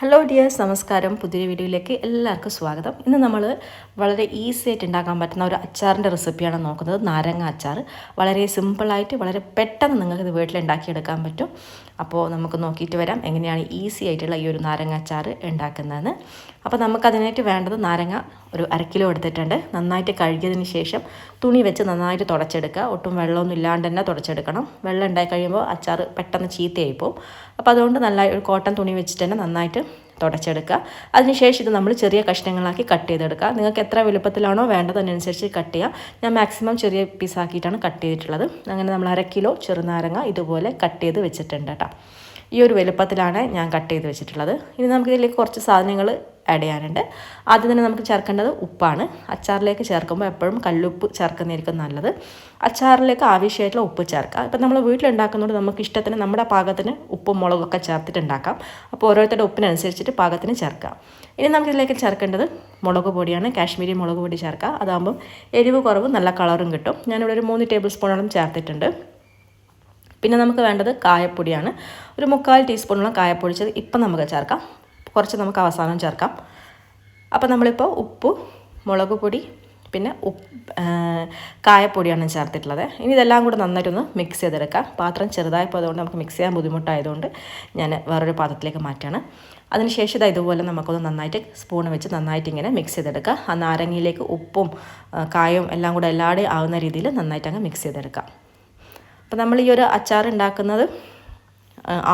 Hello dears നമസ്കാരം. പുതിയ വീഡിയോയിലേക്ക് എല്ലാവർക്കും സ്വാഗതം. ഇന്ന് നമ്മൾ വളരെ ഈസി ആയിട്ട് ഉണ്ടാക്കാൻ പറ്റുന്ന ഒരു അച്ചാറിന്റെ റെസിപ്പിയാണ് നോക്കുന്നത്. നാരങ്ങ അച്ചാർ വളരെ സിമ്പിളായിട്ട് വളരെ പെട്ടെന്ന് നിങ്ങൾക്ക് ഇത് വീട്ടിൽ ഉണ്ടാക്കിയെടുക്കാൻ പറ്റും. അപ്പോൾ നമുക്ക് നോക്കിയിട്ട് വരാം. എങ്ങനെയാണ് ഈസി ആയിട്ടുള്ള ഈ ഒരു നാരങ്ങ അച്ചാർ ഉണ്ടാക്കുന്നതെന്ന്. അപ്പോൾ നമുക്കതിനായിട്ട് വേണ്ടത് നാരങ്ങ ഒരു അര കിലോ എടുത്തിട്ടുണ്ട്. നന്നായിട്ട് കഴുകിയതിന് ശേഷം തുണി വെച്ച് നന്നായിട്ട് തുടച്ചെടുക്കുക. ഒട്ടും വെള്ളമൊന്നും ഇല്ലാണ്ട് തന്നെ തുടച്ചെടുക്കണം. വെള്ളം ഉണ്ടായി കഴിയുമ്പോൾ അച്ചാർ പെട്ടെന്ന് ചീത്തയായി പോകും അപ്പോൾ അതുകൊണ്ട് നല്ല ഒരു കോട്ടൺ തുണി വെച്ചിട്ട് തന്നെ നന്നായിട്ട് തുടച്ചെടുക്കുക. അതിനുശേഷം ഇത് നമ്മൾ ചെറിയ കഷ്ണങ്ങളാക്കി കട്ട് ചെയ്തെടുക്കുക. നിങ്ങൾക്ക് എത്ര വലുപ്പത്തിലാണോ വേണ്ടത് അതിനനുസരിച്ച് കട്ട് ചെയ്യുക ഞാൻ മാക്സിമം ചെറിയ പീസാക്കിയിട്ടാണ് കട്ട് ചെയ്തിട്ടുള്ളത്. അങ്ങനെ നമ്മൾ അര കിലോ ചെറുനാരങ്ങ ഇതുപോലെ കട്ട് ചെയ്ത് വെച്ചിട്ടുണ്ട് കേട്ടോ. ഈ ഒരു വലുപ്പത്തിലാണ് ഞാൻ കട്ട് ചെയ്ത് വെച്ചിട്ടുള്ളത്. ഇനി നമുക്കിതിലേക്ക് കുറച്ച് സാധനങ്ങൾ ആഡ് ചെയ്യാനുണ്ട്. ആദ്യം തന്നെ നമുക്ക് ചേർക്കേണ്ടത് ഉപ്പാണ്. അച്ചാറിലേക്ക് ചേർക്കുമ്പോൾ എപ്പോഴും കല്ലുപ്പ് ചേർക്കുന്നതായിരിക്കും നല്ലത്. അച്ചാറിലേക്ക് ആവശ്യമായിട്ടുള്ള ഉപ്പ് ചേർക്കാം ഇപ്പം നമ്മൾ വീട്ടിലുണ്ടാക്കുന്നതുകൊണ്ട് നമുക്ക് ഇഷ്ടത്തിന് നമ്മുടെ പാകത്തിന് ഉപ്പും മുളകൊക്കെ ചേർത്തിട്ട് ഉണ്ടാക്കാം. അപ്പോൾ ഓരോരുത്തരുടെ ഉപ്പിനനുസരിച്ചിട്ട് പാകത്തിന് ചേർക്കാം. ഇനി നമുക്കിതിലേക്ക് ചേർക്കേണ്ടത് മുളക് പൊടിയാണ്. കാശ്മീരി മുളക് പൊടി ചേർക്കുക. അതാകുമ്പം എരിവ് കുറവ് നല്ല കളറും കിട്ടും. ഞാനിവിടെ ഒരു മൂന്ന് ടേബിൾ സ്പൂണോളം ചേർത്തിട്ടുണ്ട്. പിന്നെ നമുക്ക് വേണ്ടത് കായപ്പൊടിയാണ്. ഒരു മുക്കാൽ ടീസ്പൂണോളം കായപ്പൊടിച്ചത് ഇപ്പം നമുക്ക് ചേർക്കാം. കുറച്ച് നമുക്ക് അവസാനം ചേർക്കാം. അപ്പോൾ നമ്മളിപ്പോൾ ഉപ്പ് മുളക് പൊടി പിന്നെ ഉപ്പ് കായപ്പൊടിയാണ് ചേർത്തിട്ടുള്ളത്. ഇനി ഇതെല്ലാം കൂടെ നന്നായിട്ടൊന്ന് മിക്സ് ചെയ്തെടുക്കാം. പാത്രം ചെറുതായപ്പോൾ അതുകൊണ്ട് നമുക്ക് മിക്സ് ചെയ്യാൻ ബുദ്ധിമുട്ടായതുകൊണ്ട് ഞാൻ വേറൊരു പാത്രത്തിലേക്ക് മാറ്റാണ്. അതിനുശേഷം ഇത് ഇതുപോലെ നമുക്കൊന്ന് നന്നായിട്ട് സ്പൂൺ വെച്ച് നന്നായിട്ട് ഇങ്ങനെ മിക്സ് ചെയ്തെടുക്കുക ആ നാരങ്ങയിലേക്ക് ഉപ്പും കായവും എല്ലാം കൂടെ എല്ലാവരുടെയും ആവുന്ന രീതിയിൽ നന്നായിട്ട് അങ്ങ് മിക്സ് ചെയ്തെടുക്കാം. അപ്പോൾ നമ്മൾ ഈ ഒരു അച്ചാർ ഉണ്ടാക്കുന്നത്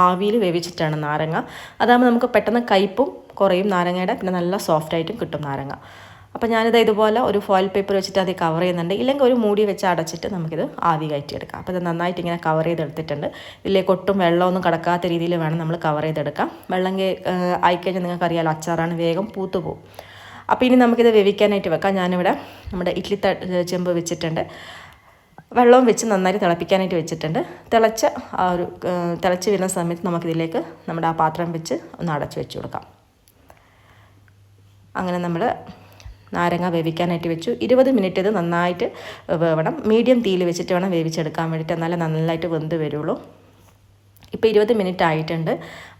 ആവിയിൽ വേവിച്ചിട്ടാണ് നാരങ്ങ. അതാകുമ്പോൾ നമുക്ക് പെട്ടെന്ന് കയ്പും കുറയും നാരങ്ങയുടെ. പിന്നെ നല്ല സോഫ്റ്റ് ആയിട്ടും കിട്ടും നാരങ്ങ. അപ്പോൾ ഞാനിത് ഇതുപോലെ ഒരു ഫോയിൽ പേപ്പർ വെച്ചിട്ട് അത് കവർ ചെയ്യുന്നുണ്ട്. ഇല്ലെങ്കിൽ ഒരു മൂടി വെച്ച് അടച്ചിട്ട് നമുക്കിത് ആവി കയറ്റിയെടുക്കാം. അപ്പോൾ ഇത് നന്നായിട്ട് ഇങ്ങനെ കവർ ചെയ്തെടുത്തിട്ടുണ്ട്. ഇതിലേക്ക് ഒട്ടും വെള്ളമൊന്നും കടക്കാത്ത രീതിയിൽ വേണം നമ്മൾ കവർ ചെയ്തെടുക്കാം. വെള്ളം ആയിക്കഴിഞ്ഞാൽ നിങ്ങൾക്ക് അറിയാമല്ലോ അച്ചാറാണ് വേഗം പൂത്തു പോകും അപ്പോൾ ഇനി നമുക്കിത് വേവിക്കാനായിട്ട് വെക്കാം. ഞാനിവിടെ നമ്മുടെ ഇഡ്ലി ചെമ്പ് വെച്ചിട്ടുണ്ട്. വെള്ളവും വെച്ച് നന്നായി തിളപ്പിക്കാനായിട്ട് വെച്ചിട്ടുണ്ട്. തിളച്ച ആ ഒരു തിളച്ച് വരുന്ന സമയത്ത് നമുക്കിതിലേക്ക് നമ്മുടെ ആ പാത്രം വെച്ച് ഒന്ന് അടച്ചു വെച്ച് കൊടുക്കാം. അങ്ങനെ നമ്മൾ നാരങ്ങ വേവിക്കാനായിട്ട് വെച്ചു. ഇരുപത് മിനിറ്റ് ഇത് നന്നായിട്ട് വേവണം. മീഡിയം തീയിൽ വെച്ചിട്ട് വേണം വേവിച്ചെടുക്കാൻ വേണ്ടിയിട്ട്. എന്നാലേ നന്നായിട്ട് വെന്ത് വരുള്ളൂ. ഇപ്പോൾ ഇരുപത് മിനിറ്റ് ആയിട്ടുണ്ട്.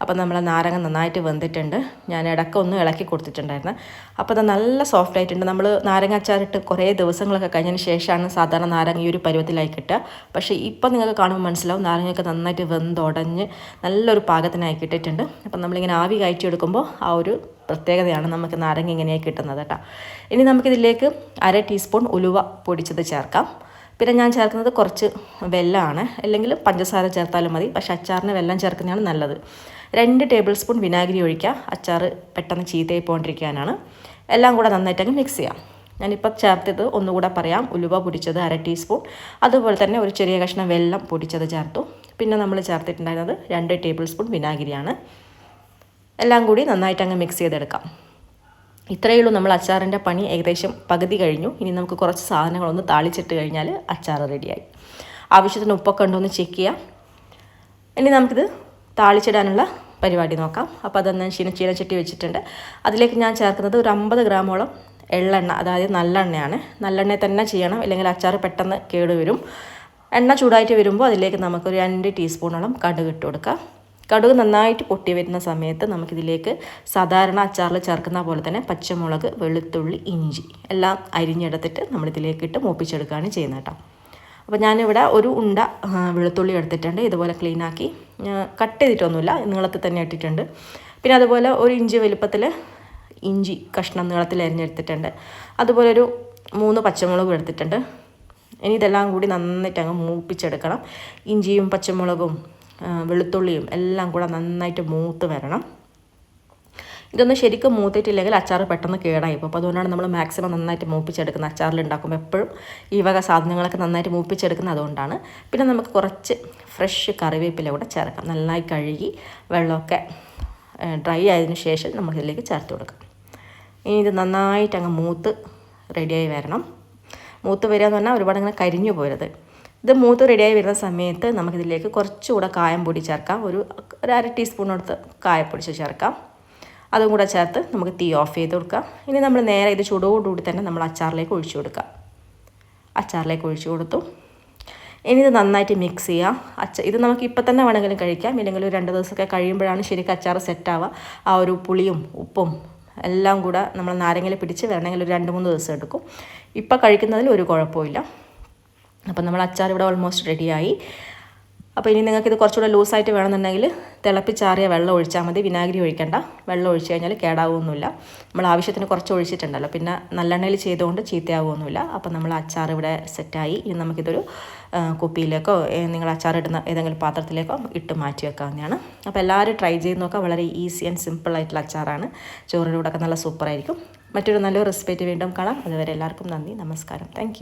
അപ്പോൾ നമ്മൾ നാരങ്ങ നന്നായിട്ട് വെന്തിട്ടുണ്ട്. ഞാൻ ഇടയ്ക്ക് ഒന്ന് ഇളക്കി കൊടുത്തിട്ടുണ്ടായിരുന്നു. അപ്പോൾ അത് നല്ല സോഫ്റ്റ് ആയിട്ടുണ്ട്. നമ്മൾ നാരങ്ങ അച്ചാറിട്ട് കുറേ ദിവസങ്ങളൊക്കെ കഴിഞ്ഞതിന് ശേഷമാണ് സാധാരണ നാരങ്ങ ഈ ഒരു പരുവത്തിലായി കിട്ടുക. പക്ഷേ ഇപ്പോൾ നിങ്ങൾക്ക് കാണുമ്പോൾ മനസ്സിലാവും നാരങ്ങയൊക്കെ നന്നായിട്ട് വെന്തുടഞ്ഞ് നല്ലൊരു പാകത്തിനായി കിട്ടിയിട്ടുണ്ട്. അപ്പം നമ്മളിങ്ങനെ ആവി കയറ്റിയെടുക്കുമ്പോൾ ആ ഒരു പ്രത്യേകതയാണ് നമുക്ക് നാരങ്ങ ഇങ്ങനെയായി കിട്ടുന്നത് കേട്ടോ. ഇനി നമുക്കിതിലേക്ക് അര ടീസ്പൂൺ ഉലുവ പൊടിച്ചത് ചേർക്കാം. പിന്നെ ഞാൻ ചേർക്കുന്നത് കുറച്ച് വെല്ലമാണ് അല്ലെങ്കിൽ പഞ്ചസാര ചേർത്താലും മതി. പക്ഷെ അച്ചാറിന് വെല്ലം ചേർക്കുന്നതാണ് നല്ലത്. രണ്ട് ടേബിൾ സ്പൂൺ വിനാഗിരി ഒഴിക്കുക. അച്ചാർ പെട്ടെന്ന് ചീത്തയായി പോകൊണ്ടിരിക്കാനാണ് എല്ലാം കൂടെ നന്നായിട്ടങ്ങ് മിക്സ് ചെയ്യാം. ഞാനിപ്പോൾ ചേർത്തത് ഒന്നുകൂടെ പറയാം. ഉലുവ പൊടിച്ചത് അര ടീസ്പൂൺ. അതുപോലെ തന്നെ ഒരു ചെറിയ കഷ്ണം വെള്ളം പൊടിച്ചത് ചേർത്തു. പിന്നെ നമ്മൾ ചേർത്തിട്ടുണ്ടായിരുന്നത് രണ്ട് ടേബിൾ സ്പൂൺ വിനാഗിരിയാണ്. എല്ലാം കൂടി നന്നായിട്ട് അങ്ങ് മിക്സ് ചെയ്തെടുക്കാം. ഇത്രയേ ഉള്ളൂ നമ്മൾ അച്ചാറിന്റെ പണി. ഏകദേശം പകുതി കഴിഞ്ഞു. ഇനി നമുക്ക് കുറച്ച് സാധനങ്ങളൊന്ന് താളിച്ചിട്ട് കഴിഞ്ഞാൽ അച്ചാർ റെഡിയായി. ആവശ്യത്തിന് ഉപ്പൊക്കെ ഉണ്ടോ എന്ന് ചെക്ക് ചെയ്യാം. ഇനി നമുക്കിത് താളിച്ചിടാനുള്ള പരിപാടി നോക്കാം. അപ്പോൾ അതൊന്ന് ചീന ചീനച്ചട്ടി വെച്ചിട്ടുണ്ട്. അതിലേക്ക് ഞാൻ ചേർക്കുന്നത് ഒരു അമ്പത് ഗ്രാമോളം എള്ളെണ്ണ. അതായത് നല്ലെണ്ണയാണ്. നല്ലെണ്ണ തന്നെ ചെയ്യണം. ഇല്ലെങ്കിൽ അച്ചാർ പെട്ടെന്ന് കേടുവരും. എണ്ണ ചൂടായിട്ട് വരുമ്പോൾ അതിലേക്ക് നമുക്കൊരു രണ്ട് ടീസ്പൂണോളം കടുക് ഇട്ട് കൊടുക്കാം. കടുക് നന്നായിട്ട് പൊട്ടി വരുന്ന സമയത്ത് നമുക്കിതിലേക്ക് സാധാരണ അച്ചാറിൽ ചേർക്കുന്ന പോലെ തന്നെ പച്ചമുളക് വെളുത്തുള്ളി ഇഞ്ചി എല്ലാം അരിഞ്ഞെടുത്തിട്ട് നമ്മളിതിലേക്ക് ഇട്ട് മൂപ്പിച്ചെടുക്കുകയാണ് ചെയ്യുന്നത് കേട്ടോ. അപ്പോൾ ഞാനിവിടെ ഒരു ഉണ്ട വെളുത്തുള്ളി എടുത്തിട്ടുണ്ട്. ഇതുപോലെ ക്ലീനാക്കി കട്ട് ചെയ്തിട്ടൊന്നുമില്ല നീളത്തിൽ തന്നെ ഇട്ടിട്ടുണ്ട്. പിന്നെ അതുപോലെ ഒരു ഇഞ്ചി വലുപ്പത്തിൽ ഇഞ്ചി കഷ്ണം നീളത്തിൽ അരിഞ്ഞെടുത്തിട്ടുണ്ട്. അതുപോലെ ഒരു മൂന്ന് പച്ചമുളകും എടുത്തിട്ടുണ്ട്. ഇനി ഇതെല്ലാം കൂടി നന്നായിട്ട് അങ്ങ് മൂപ്പിച്ചെടുക്കണം. ഇഞ്ചിയും പച്ചമുളകും വെളുത്തുള്ളിയും എല്ലാം കൂടെ നന്നായിട്ട് മൂത്ത് വരണം. ഇതൊന്നും ശരിക്കും മൂത്തിട്ടില്ലെങ്കിൽ അച്ചാർ പെട്ടെന്ന് കേടായി അപ്പോൾ അതുകൊണ്ടാണ് നമ്മൾ മാക്സിമം നന്നായിട്ട് മൂപ്പിച്ചെടുക്കുന്നത്. അച്ചാറിൽ ഉണ്ടാക്കുമ്പോൾ എപ്പോഴും ഈ വക സാധനങ്ങളൊക്കെ നന്നായിട്ട് മൂപ്പിച്ചെടുക്കുന്നത് അതുകൊണ്ടാണ്. പിന്നെ നമുക്ക് കുറച്ച് ഫ്രഷ് കറിവേപ്പില കൂടെ ചേർക്കാം. നന്നായി കഴുകി വെള്ളമൊക്കെ ഡ്രൈ ആയതിന് ശേഷം നമുക്കിതിലേക്ക് ചേർത്ത് കൊടുക്കാം. ഇനി ഇത് നന്നായിട്ട് അങ്ങ് മൂത്ത് റെഡിയായി വരണം. മൂത്ത് വരിക എന്ന് പറഞ്ഞാൽ ഒരുപാട് അങ്ങനെ കരിഞ്ഞു പോരുത്. ഇത് മൂത്ത് റെഡിയായി വരുന്ന സമയത്ത് നമുക്കിതിലേക്ക് കുറച്ചുകൂടെ കായം പൊടി ചേർക്കാം. ഒരു ഒരു അര ടീസ്പൂണെടുത്ത് കായപ്പൊടിച്ച് ചേർക്കാം. അതും കൂടെ ചേർത്ത് നമുക്ക് തീ ഓഫ് ചെയ്ത് കൊടുക്കാം. ഇനി നമ്മൾ നേരെ ഇത് ചൂടോടുകൂടി തന്നെ നമ്മൾ അച്ചാറിലേക്ക് ഒഴിച്ചു കൊടുക്കാം. അച്ചാറിലേക്ക് ഒഴിച്ചു കൊടുത്തു. ഇനി ഇത് നന്നായിട്ട് മിക്സ് ചെയ്യാം. അച്ച ഇത് നമുക്ക് ഇപ്പം തന്നെ വേണമെങ്കിലും കഴിക്കാം. ഇല്ലെങ്കിൽ ഒരു രണ്ട് ദിവസമൊക്കെ കഴിയുമ്പോഴാണ് ശരിക്കും അച്ചാർ സെറ്റാവുക ആ ഒരു പുളിയും ഉപ്പും എല്ലാം കൂടെ നമ്മൾ നാരങ്ങയിൽ പിടിച്ച് വരണമെങ്കിൽ ഒരു രണ്ട് മൂന്ന് ദിവസം എടുക്കും. ഇപ്പം കഴിക്കുന്നതിൽ ഒരു കുഴപ്പമില്ല അപ്പം നമ്മൾ അച്ചാർ ഇവിടെ ഓൾമോസ്റ്റ് റെഡിയായി അപ്പോൾ ഇനി നിങ്ങൾക്ക് ഇത് കുറച്ചുകൂടെ ലൂസായിട്ട് വേണമെന്നുണ്ടെങ്കിൽ തിളപ്പിച്ചാറിയ വെള്ളം ഒഴിച്ചാൽ മതി. വിനാഗിരി ഒഴിക്കേണ്ട. വെള്ളം ഒഴിച്ച് കഴിഞ്ഞാൽ കേടാവുമൊന്നുമില്ല. നമ്മൾ ആവശ്യത്തിന് കുറച്ച് ഒഴിച്ചിട്ടുണ്ടല്ലോ. പിന്നെ നല്ലെണ്ണയിൽ ചെയ്തുകൊണ്ട് ചീത്തയാവുമൊന്നുമില്ല. അപ്പോൾ നമ്മൾ അച്ചാർ ഇവിടെ സെറ്റായി ഇനി നമുക്കിതൊരു കുപ്പിയിലേക്കോ നിങ്ങൾ അച്ചാർ ഇടുന്ന ഏതെങ്കിലും പാത്രത്തിലേക്കോ ഇട്ട് മാറ്റി വെക്കാവുന്നതാണ്. അപ്പോൾ എല്ലാവരും ട്രൈ ചെയ്ത് നോക്കാം വളരെ ഈസി ആൻഡ് സിമ്പിൾ ആയിട്ടുള്ള അച്ചാറാണ്. ചോറിന്റെ കൂടെ നല്ല സൂപ്പറായിരിക്കും മറ്റൊരു നല്ലൊരു റെസിപ്പി വീണ്ടും കാണാം. അതുവരെ എല്ലാവർക്കും നന്ദി. നമസ്കാരം. താങ്ക്